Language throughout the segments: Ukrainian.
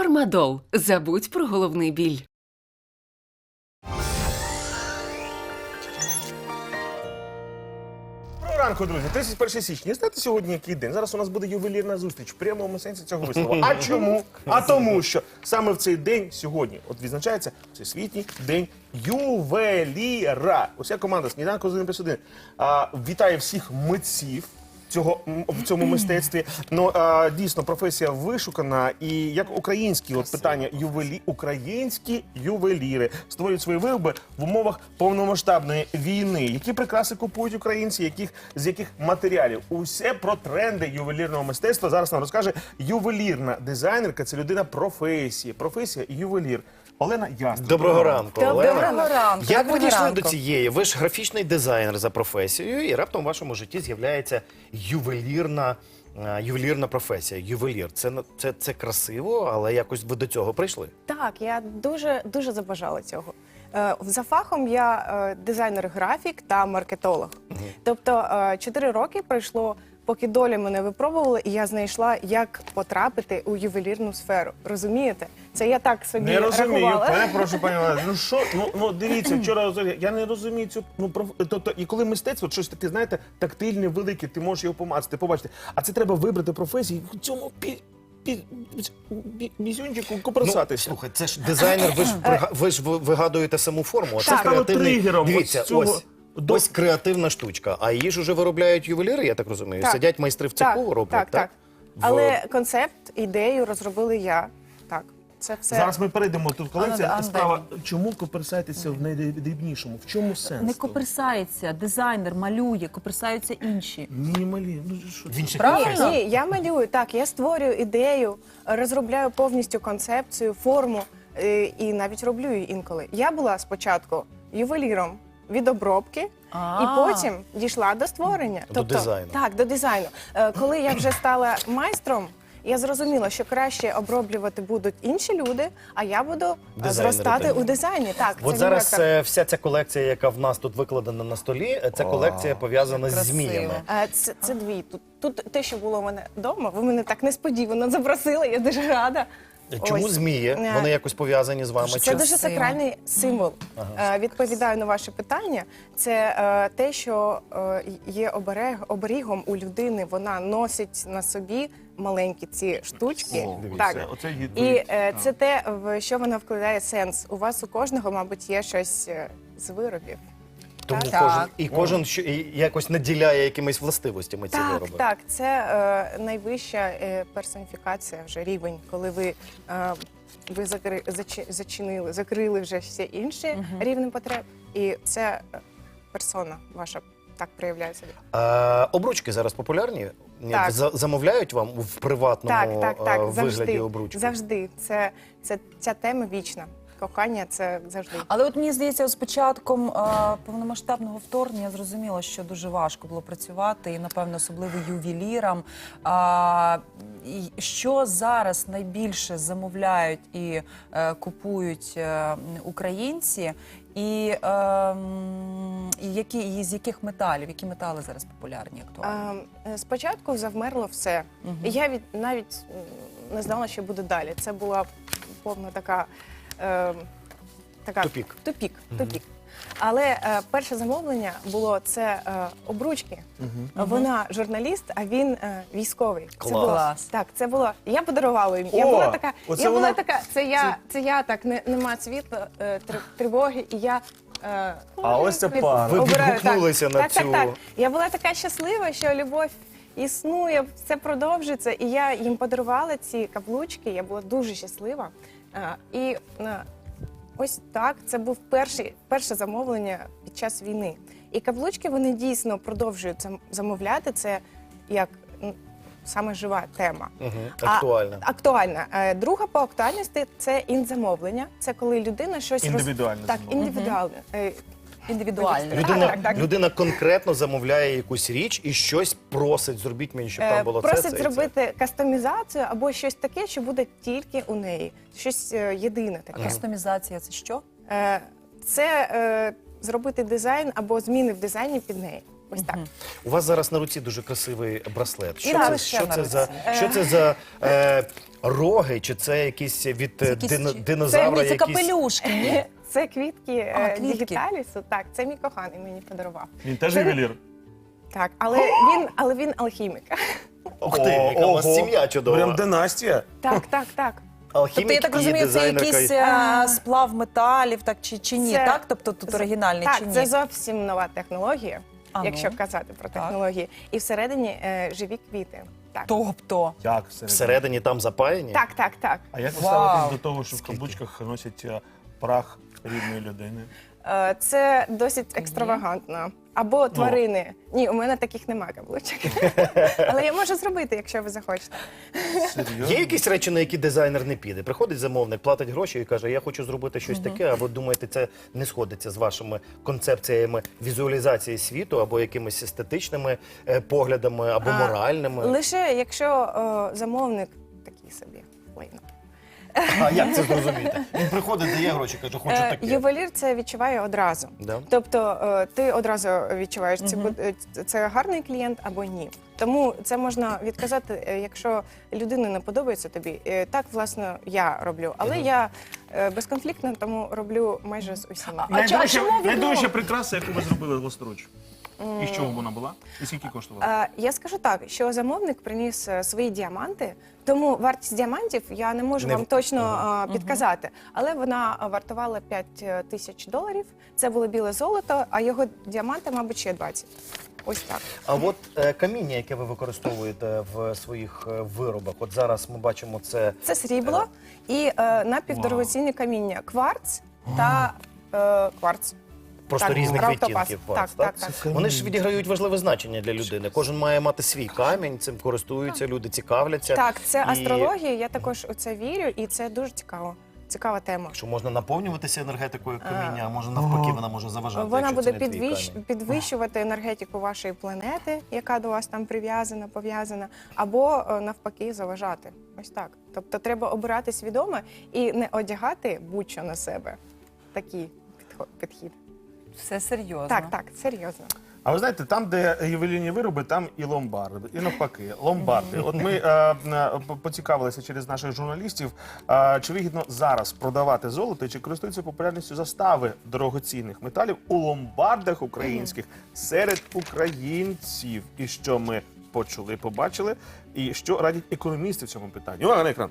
Фармадол. Забудь про головний біль. Ранку, друзі. 31 січня. Знаєте сьогодні який день? Зараз у нас буде ювелірна зустріч в прямому сенсі цього вислова. А чому? А тому, що саме в цей день сьогодні от відзначається Всесвітній день ювеліра. Уся команда сніданку з 1 плюс 1 а, вітає всіх митців. Цього в цьому мистецтві ну а, дійсно професія вишукана, і як українські от питання ювелі українські ювеліри створюють свої вироби в умовах повномасштабної війни. Які прикраси купують українці, яких з яких матеріалів? Усе про тренди ювелірного мистецтва зараз нам розкаже ювелірна дизайнерка. Це людина професії. Професія ювелір. Олена Ясна. Доброго ранку, Доброго Олена. ранку. Як ви Доброго дійшли ранку. до цієї? Ви ж графічний дизайнер за професією, і раптом в вашому житті з'являється ювелірна, е, ювелірна професія. Ювелір. Це, на- це, це красиво, але якось ви до цього прийшли. Так, я дуже дуже забажала цього. Е, За фахом я е, дизайнер-графік та маркетолог. Тобто е, чотири роки пройшло, поки доля мене випробувала, і я знайшла, як потрапити у ювелірну сферу. Розумієте? Це я так собі Не розумію, рахувала. перепрошую, пані Олена. Ну що, ну, ну дивіться, вчора я не розумію цю ну проф... тобто, і коли мистецтво, щось таке, знаєте, тактильне, велике, ти можеш його помацати, побачити. А це треба вибрати професію і в цьому пі... Пі... пі... Ну, слухай, це ж дизайнер, ви ж, прига- ви ж ви- вигадуєте саму форму. а Це Так. Креативний... тригером Дивіться, ось цього ось, до- ось креативна штучка. А її ж уже виробляють ювеліри, я так розумію. Так. Сидять майстри в так, цеху, роблять, так, так. В- Але концепт, ідею розробили я. Так, це все. Зараз ми перейдемо тут колекція. Справа, чому коперсайтеся в найдрібнішому? В чому сенс? Не коперсається, дизайнер малює, коперсаються інші. Мінімалі. Ну що це? Правильно? Ні, я малюю так. Я створюю ідею, розробляю повністю концепцію, форму е, і навіть роблю її інколи. Я була спочатку ювеліром від обробки. А. І потім дійшла до створення. До дизайну. Так, до дизайну. Е, Коли я вже стала майстром, я зрозуміла, що краще оброблювати будуть інші люди, а я буду е, Дизайнери, зростати так. у дизайні. Так, От це зараз мій е, вся ця колекція, яка в нас тут викладена на столі, е, це колекція пов'язана з красиво. зміями. Е, Це, це дві. Тут, тут те, що було у мене вдома, ви мене так несподівано запросили, я дуже рада. Чому Ось. змії? Е, Вони якось пов'язані з вами? Це Чи- дуже сакральний символ. Е, Відповідаю на ваше питання. Це е, те, що е, є оберег, оберігом у людини. Вона носить на собі маленькі ці штучки. О, дивіться, так. оце І е, це те, в що вона вкладає сенс. У вас у кожного, мабуть, є щось е, з виробів. Тому Так. кожен і кожен що і якось наділяє якимись властивостями ці Так, вироби. так, це е, найвища е, персоніфікація вже рівень, коли ви, е, ви закри, зачи- зачинили, закрили вже всі інші рівні потреб, і це е, персона ваша так проявляє себе. А, обручки зараз популярні? Ні, Так. замовляють вам в приватному Так, так, так, е, вигляді завжди. обручки? Завжди. Це, це ця тема вічна. Кохання це завжди. Але от мені здається, з початком е, повномасштабного вторгнення я зрозуміла, що дуже важко було працювати, і напевно особливо ювелірам. А, і що зараз найбільше замовляють і е, купують е, українці, і, е, і які і з яких металів, які метали зараз популярні актуальні? Е, Спочатку завмерло все. І я від навіть не знала, що буде далі. Це була повна така. Е, така Тупік. Тупік, тупік. Але е, перше замовлення було це е, обручки. Вона журналіст, а він е, військовий. Це було, Клас. так, це було. Я подарувала їм. Я О, була така, оце я була вона- така. Це я, це я так. Не, нема світла, е, тр- тривоги, і я. е, А ось це від- пара. Ви обираю, відгукнулися на так, цю- Так, так. Я була така щаслива, що любов існує, все продовжується. І я їм подарувала ці каблучки. Я була дуже щаслива. Е, І е, ось так, це був перший, перше замовлення під час війни. І каблучки вони дійсно продовжують замовляти. Це як саме жива тема. А- Актуальна. актуальна. Е, Друга по актуальності це інзамовлення. Це коли людина щось роз- Індивідуальне Так, замовлення. індивідуальне. Індивідуально. Людина, так, так. людина конкретно замовляє якусь річ і щось просить, зробіть мені, щоб Е, там було Просить це, це, і це. зробити кастомізацію або щось таке, що буде тільки у неї. Щось е, єдине таке. Кастомізація це що? Е, Це е, зробити дизайн або зміни в дизайні під неї. Ось так. У вас зараз на руці дуже красивий браслет. Що це, що на це руці. за що це за е, роги, чи це якісь від Це е, якісь дин- чи- динозавра? Це, це якісь... капелюшки. ні? Це квітки, А, е, квітки. дігіталісу. Так, це мій коханий мені подарував. Він теж Це- ювелір. Так, але він, але він алхімік. Ух ти, яка у вас Ого. сім'я чудова. Прям династія. Так, так, так. Алхімік Тобто, я так і розумію, це дизайнерка. якийсь і- е, сплав металів, так чи, чи ні? Це- так? Тобто тут оригінальний так, чи ні? це зовсім нова технологія, А ну. якщо казати про Так. технології. І всередині е, живі квіти. Так. Тобто. Як всередині? Всередині там запаяні? так, так, так. А як ви Вау. ставитесь до того, що в каблучках носять е, прах рідної людини? Е, Це досить екстравагантно. Або Ну. тварини. Ні, у мене таких немає каблучок. Але я можу зробити, якщо ви захочете. Серйозно? Є якісь речі, на які дизайнер не піде? Приходить замовник, платить гроші і каже, я хочу зробити щось таке, а ви думаєте, це не сходиться з вашими концепціями візуалізації світу або якимись естетичними е, поглядами, або А, моральними? Лише якщо е, замовник такий собі лайно. А як це зрозуміти? Він приходить, дає гроші, каже, хочу Е, таке. Ювелір це відчуває одразу. Да? Тобто е, ти одразу відчуваєш, це, буде- це гарний клієнт або ні. Тому це можна відказати, е, якщо людина не подобається тобі. Е, Так, власне, я роблю. Але я е, безконфліктно тому роблю майже з усіма. А чо- а чому відмова? найдовша прикраса, яку ви зробили власноруч. І з чого вона була? І скільки коштувала? Е, Я скажу так, що замовник приніс е, свої діаманти, тому вартість діамантів я не можу Не вам в- точно е, підказати, але вона е, вартувала 5 тисяч доларів. Це було біле золото, а його діаманти, мабуть, ще 20. Ось так. А от е, каміння, яке ви використовуєте в своїх е, виробах, от зараз ми бачимо це. Це срібло і е, напівдорогоцінне каміння кварц та е, кварц. Просто Так, різних раптопас. відтінків Так, так? так, так. Вони ж відіграють важливе значення для людини. Кожен має мати свій камінь, цим користуються, люди цікавляться. Так, це І астрологія. Я також у це вірю, і це дуже цікаво. Цікава тема. Що можна наповнюватися енергетикою каміння, а може навпаки, вона може заважати. Вона буде підвищ... підвищувати енергетику вашої планети, яка до вас там прив'язана, пов'язана, або е, навпаки заважати. Ось так. Тобто треба обирати свідомо і не одягати будь-що на себе. Такий підхід. Все серйозно. Так, так, серйозно. А ви знаєте, там, де ювелірні вироби, там і ломбарди, і навпаки, ломбарди. От ми е, поцікавилися через наших журналістів, е, чи вигідно зараз продавати золото, і чи користуються популярністю застави дорогоцінних металів у ломбардах українських серед українців. І що ми почули, побачили, і що радять економісти в цьому питанні. Увага на екран.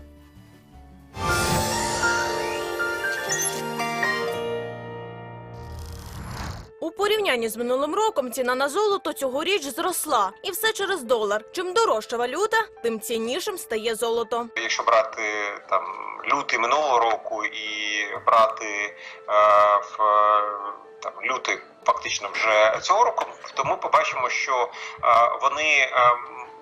Порівнянні з минулим роком ціна на золото цьогоріч зросла, і все через долар. Чим дорожча валюта, тим ціннішим стає золото. Якщо брати там лютий минулого року і брати е, в там лютий фактично вже цього року, то ми побачимо, що е, вони е,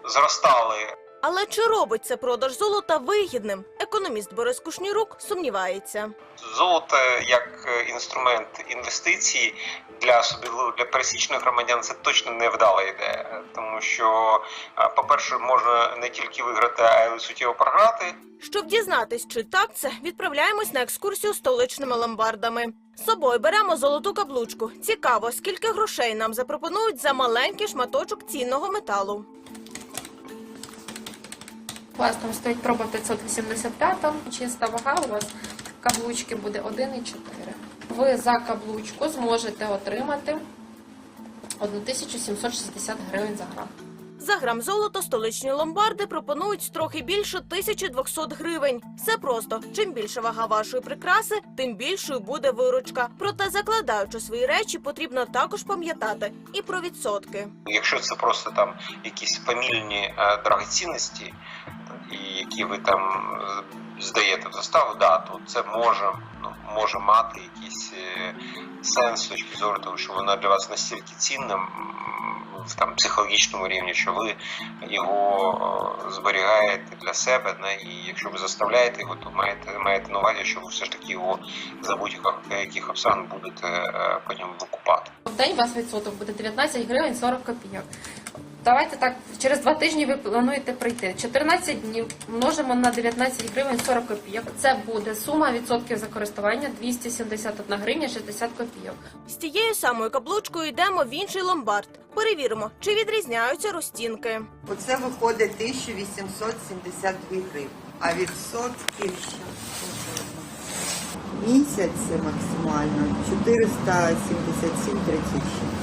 зростали Але чи робить це продаж золота вигідним? Економіст Борис Кушнірук сумнівається. Золото як е, інструмент інвестицій для собі для пересічних громадян це точно не вдала ідея, тому що, е, по-перше, можна не тільки виграти, а й суттєво програти. Щоб дізнатись, чи так це, відправляємось на екскурсію столичними ломбардами. З собою беремо золоту каблучку. Цікаво, скільки грошей нам запропонують за маленький шматочок цінного металу. У вас там стоїть проба 585, чиста вага у вас каблучки буде 1,4. Ви за каблучку зможете отримати 1760 гривень за грам. За грам золота столичні ломбарди пропонують трохи більше 1200 гривень. Все просто. Чим більша вага вашої прикраси, тим більшою буде виручка. Проте, закладаючи свої речі, потрібно також пам'ятати і про відсотки. Якщо це просто там якісь фамільні е, дорогоцінності, і які ви там е, здаєте в заставу, да, то це може, ну, може мати якийсь е, сенс з точки зору того, що вона для вас настільки цінна в там психологічному рівні, що ви його е, зберігаєте для себе, да, і якщо ви заставляєте його, то маєте маєте на увазі, що ви все ж таки його за будь-яких яких обставин будете потім викупати. В день у вас відсоток буде 19 гривень 40 копійок. Давайте так, через два тижні ви плануєте прийти. 14 днів множимо на 19 гривень 40 копійок. Це буде сума відсотків за користування 271 гривня 60 копійок. З тією самою каблучкою йдемо в інший ломбард. Перевіримо, чи відрізняються розцінки. Оце виходить 1872 гривні. а відсотки місяць це максимально 477,36.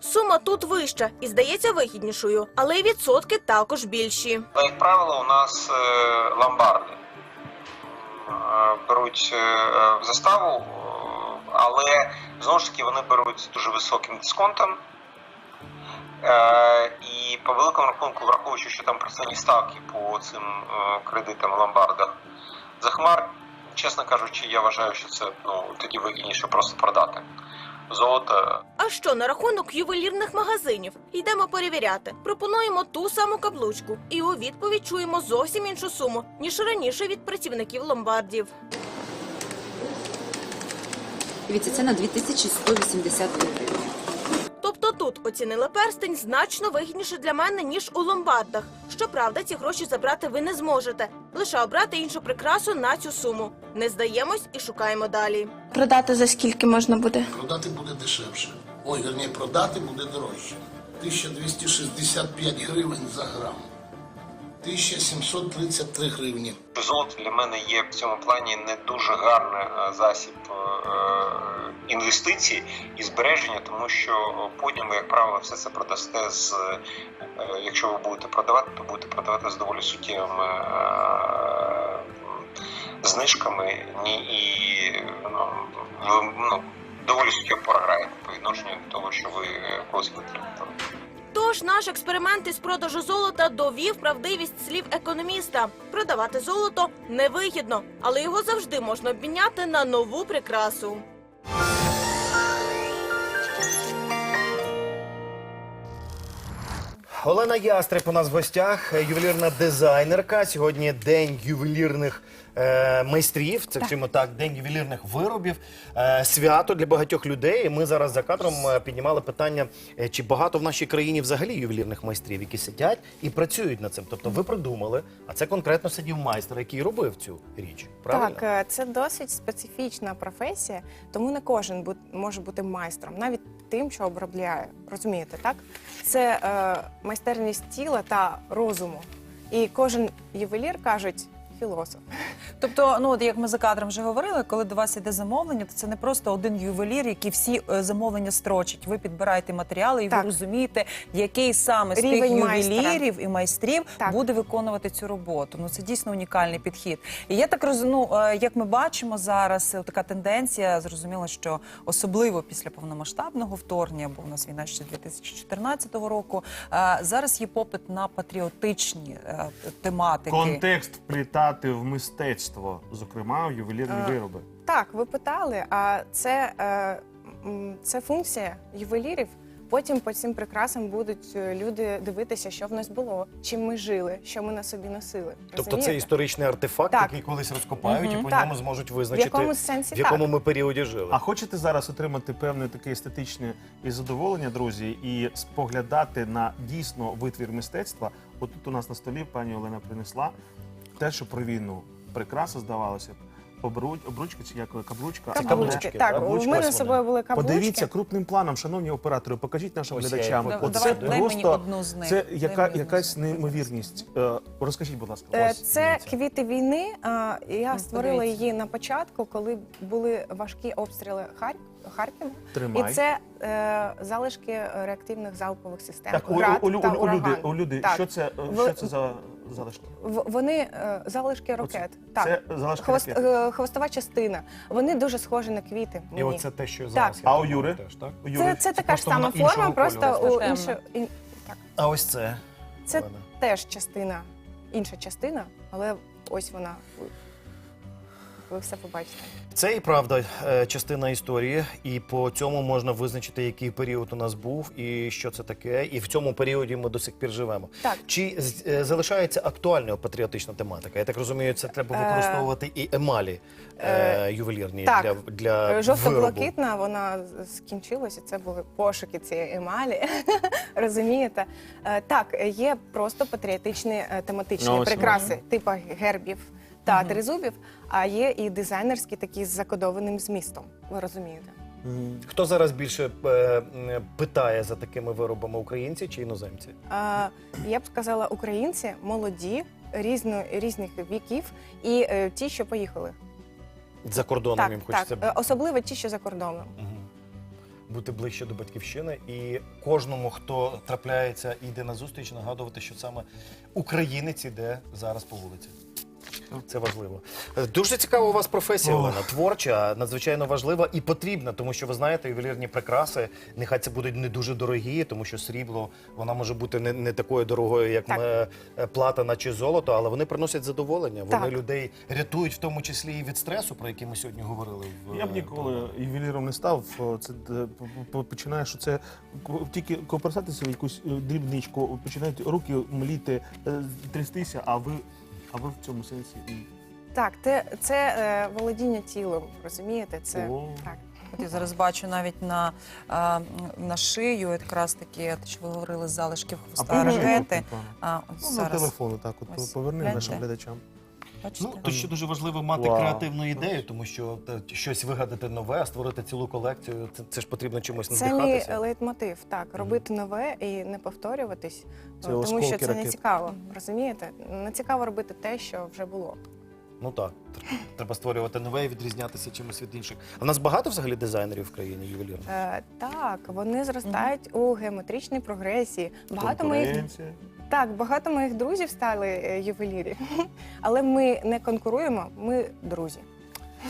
Сума тут вища і здається вигіднішою, але й відсотки також більші. Як правило, у нас е, ломбарди е, беруть е, в заставу, але знову ж таки вони беруть з дуже високим дисконтом. І по великому рахунку, враховуючи, що там процентні ставки по цим кредитам в ломбардах захмар, чесно кажучи, я вважаю, що це ну, тоді вигідніше просто продати. Золото А що на рахунок ювелірних магазинів? Йдемо перевіряти. Пропонуємо ту саму каблучку, і у відповідь чуємо зовсім іншу суму ніж раніше від працівників ломбардів. Дивіться, це на 2182 гривні. Тобто тут оцінили перстень значно вигідніше для мене ніж у ломбардах. Щоправда, ці гроші забрати ви не зможете. Лише обрати іншу прикрасу на цю суму. Не здаємось і шукаємо далі. Продати за скільки можна буде? Продати буде дешевше. Ой, верні, продати буде дорожче. 1265 гривень за грам. 1733 гривні. Золото для мене є в цьому плані не дуже гарний е, засіб е, інвестицій і збереження, тому що потім ви, як правило, все це продасте з е, якщо ви будете продавати, то будете продавати з доволі суттєвими е, знижками ні, і ну, ви ну, доволі суттєво програєте по відношенню до того, що ви е, когось витратили. Тож наш експеримент із продажу золота довів правдивість слів економіста. Продавати золото невигідно, але його завжди можна обміняти на нову прикрасу. Олена Ястреб у нас в гостях, е, ювелірна дизайнерка. Сьогодні день ювелірних е, майстрів. Це вчимо так, день ювелірних виробів. Е, свято для багатьох людей. І Ми зараз за кадром е, піднімали питання, е, чи багато в нашій країні взагалі ювелірних майстрів, які сидять і працюють над цим. Тобто ви придумали, а це конкретно сидів майстер, який робив цю річ. Правильно? Так, е, це досить специфічна професія, тому не кожен бу- може бути майстром, навіть тим, що обробляє. Розумієте, так? Це е, майстерність тіла та розуму. І кожен ювелір кажуть філософ. Тобто, ну от як ми за кадром вже говорили, коли до вас іде замовлення, то це не просто один ювелір, який всі е, замовлення строчить. Ви підбираєте матеріали і Так. ви розумієте, який саме з тих Рівень майстра. ювелірів і майстрів Так. буде виконувати цю роботу. Ну це дійсно унікальний підхід. І я так розумію, ну, е, як ми бачимо зараз, е, така тенденція, зрозуміло, що особливо після повномасштабного вторгнення, бо у нас війна ще 2014 року. е, Зараз є попит на патріотичні е, тематики. Контекст вплітати в мистецтво, зокрема в ювелірні Е, вироби. Так, ви питали, а це, е, м, це функція ювелірів. Потім по цим прикрасам будуть е, люди дивитися, що в нас було, чим ми жили, що ми на собі носили. Тобто це Розумієте? історичний артефакт, Так. який колись розкопають, і по Так. ньому зможуть в визначити, якомусь сенсі в якому так. ми періоді жили. А хочете зараз отримати певне таке естетичне і задоволення, друзі, і споглядати на дійсно витвір мистецтва? От тут у нас на столі пані Олена принесла те, що про війну. Прекрасно здавалося б. Обруч, обручка чи як каблучка. Каблучки. каблучки, Так, каблучки, у мене з собою були каблучки. Подивіться крупним планом, шановні оператори, покажіть нашим Ось глядачам. їх Давай, Оце дай мені одну з них. це яка, якась неймовірність. Е, Розкажіть, будь ласка. Е, Ось, Це дивіться. квіти війни. Я Ну, створила її на початку, коли були важкі обстріли Хар... Харкова. Тримай. І це е, залишки реактивних залпових систем. Так, у, «Град» у, у, та у, у, люди, у люди, Так. що це, е, що це за залишки? В- Вони е, залишки ракет. Так. Це залишки Хвост, ракет. е, хвостова частина. Вони дуже схожі на квіти. І мені. оце те, що зараз. А у Юри? теж, так? У Це, Юри це така ж просто сама вона іншого форма, просто кольору, у Темна. інше, ін- так. А ось це. Це Олена. теж частина, інша частина, але ось вона. Ви- все побачите. Це і правда е, частина історії, і по цьому можна визначити, який період у нас був і що це таке. І в цьому періоді ми до сих пір живемо. Так. Чи з- е, залишається актуальною патріотична тематика? Я так розумію, це треба Е, використовувати і емалі е, ювелірні так. для, для. Жовто-блакитна, вона скінчилася. Це були пошуки цієї емалі. Розумієте? Так, є просто патріотичні тематичні Ну, прикраси, типу гербів та тризубів, а є і дизайнерські такі з закодованим змістом. Ви розумієте? Хто зараз більше е, питає за такими виробами українці чи іноземці? Е, Я б сказала, українці молоді, різно, різних віків, і е, ті, що поїхали. За кордоном так, їм так, хочеться е, особливо ті, що за кордоном. Мгм. бути ближче до батьківщини і кожному, хто трапляється і йде на зустріч, нагадувати, що саме українець іде зараз по вулиці. Це важливо. Е, Дуже цікава у вас професія. Олена. Творча, надзвичайно важлива і потрібна, тому що ви знаєте, ювелірні прикраси, нехай це будуть не дуже дорогі, тому що срібло вона може бути не, не такою дорогою, як Так. ми, е, чи золото, але вони приносять задоволення. Вони Так. людей рятують, в тому числі і від стресу, про який ми сьогодні говорили. В, Я б е, ніколи ювеліром не став. Це е, починає, що це тільки копросатися в якусь е, дрібничку, починають руки мліти, е, трястися, а ви, а ви в цьому сенсі. і- Так, це, це е, володіння тілом, розумієте? Це О. так. От я зараз бачу навіть на, а, м, на шию, якраз таки, те, що ви говорили з залишків хвоста покажи, ракети. пане. А, ось Ну, на зараз. телефон так от Ось, поверни нашим глядачам. Бачите? Ну, то ще дуже важливо мати Вау. креативну ідею, тому що щось вигадати нове, створити цілу колекцію. Це, це ж потрібно чимось Це мій надихатися. лейтмотив. Так, робити нове і не повторюватись, Це тому що це не цікаво. Розумієте? Не цікаво робити те, що вже було. Ну так, тр- треба створювати нове і відрізнятися чимось від інших. А в нас багато взагалі дизайнерів в країні ювелірних? Е, так, вони зростають у геометричній прогресії. Багато моїх Конкуренція. Так, багато моїх друзів стали е, ювелірі, але ми не конкуруємо, ми друзі.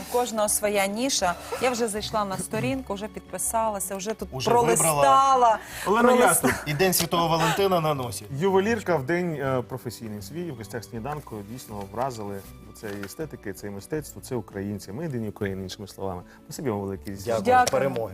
У кожного своя ніша. Я вже зайшла на сторінку, вже підписалася, вже тут Уже пролистала. Олена Пролист- Яструб, І День Святого Валентина на носі. ювелірка в день е, професійний свій в гостях сніданку дійсно вразили. Це і естетики, це і мистецтво, це українці. Ми єдині України, іншими словами. Спасибі вам велике. Дякую. Дякую. Перемоги.